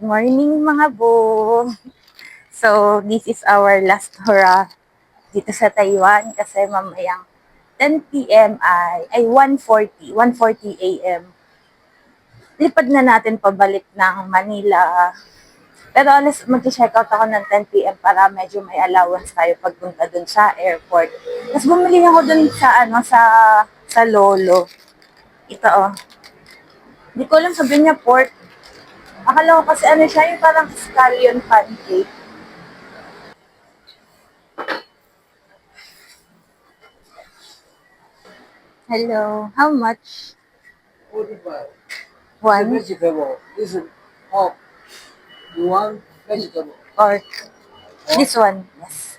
Good morning mga bo! So, this is our last hurrah dito sa Taiwan kasi mamayang 10 p.m. ay, ay 1.40, 1.40 a.m. Lipad na natin pabalik ng Manila. Pero alas mag-check out ako ng 10 p.m. para medyo may allowance tayo pagpunta dun sa airport. Tapos bumili ako dun sa, ano, sa, sa Lolo. Ito oh. Hindi ko alam sabihin niya pork. Akala ko kasi ano siya, yung parang scallion pancake. Hello, how much? 45. One Vegetable. This is pork. You want vegetable? or this one? Yes.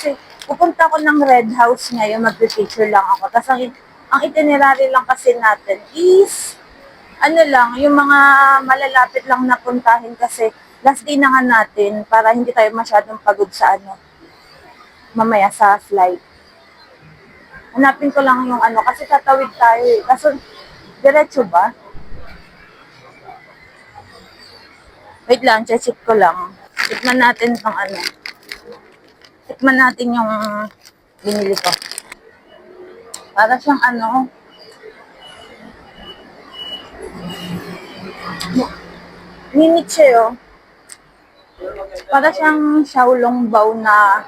Kasi pupunta ako ng Red House ngayon, magpipicture lang ako. Tapos ang, ang itinerary lang kasi natin is, ano lang, yung mga malalapit lang na puntahin kasi last day na nga natin para hindi tayo masyadong pagod sa ano, mamaya sa flight. Hanapin ko lang yung ano, kasi tatawid tayo eh. Kaso, diretso ba? Wait lang, check ko lang. Tikman natin tong ano. Tikman natin yung binili ko. Para siyang ano, minute siya oh. Para siyang xiaolongbao na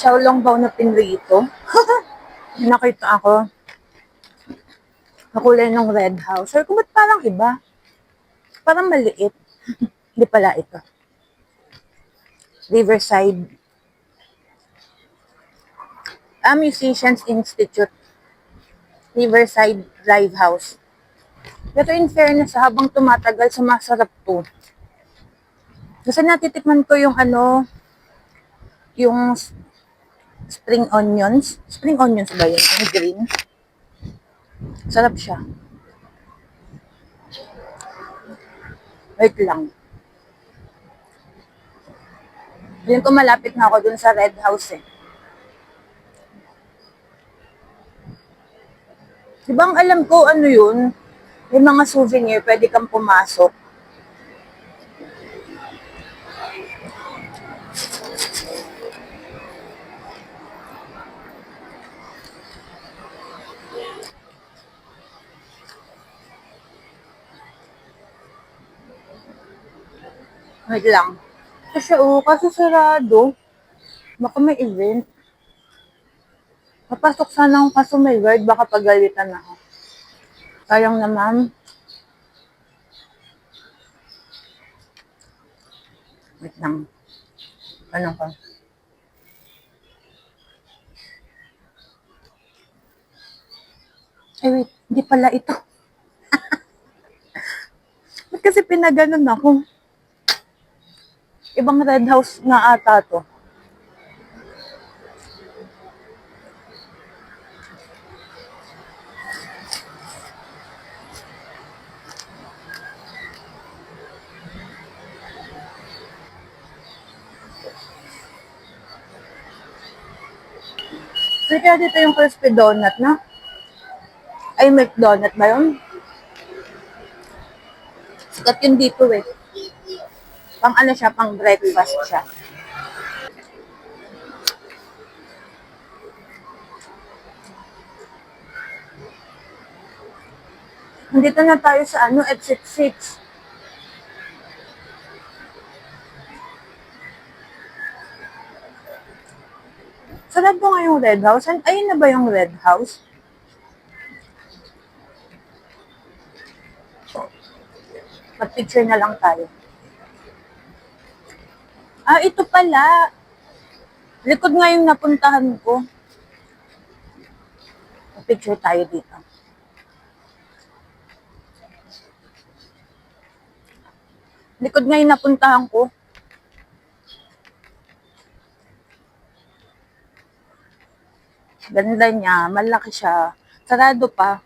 xiaolongbao na pinrito. Nakita ako. Nakulay ng red house. Sabi ko, parang iba? Parang maliit. Hindi pala ito. Riverside ah, Musicians Institute, Riverside Live House. Pero in fairness, habang tumatagal, sumasarap to. Kasi natitikman ko yung ano, yung spring onions. Spring onions ba yun? Yung green. Sarap siya. Wait lang. Yun ko malapit na ako dun sa Red House eh. Di ba ang alam ko ano yun? May mga souvenir, pwede kang pumasok. Wait lang. Kasi oo, kaso sarado. Baka may event. Papasok sana ako kaso may guard, baka pagalitan ako. Sayang naman. Wait lang. Ano ka? Ay wait, hindi pala ito. Ba't kasi pinaganon ako? Ibang red house na ata to. So, kaya dito yung crispy donut, na? Ay, milk donut ba yun? Sikat yun dito eh. Pang ano siya, pang breakfast siya. Nandito na tayo sa ano, F66. Sarap ko nga yung red house. An- Ayun na ba yung red house? Mag-picture na lang tayo. Ah, ito pala. Likod nga yung napuntahan ko. Picture tayo dito. Likod nga yung napuntahan ko. Ganda niya, malaki siya. sarado pa.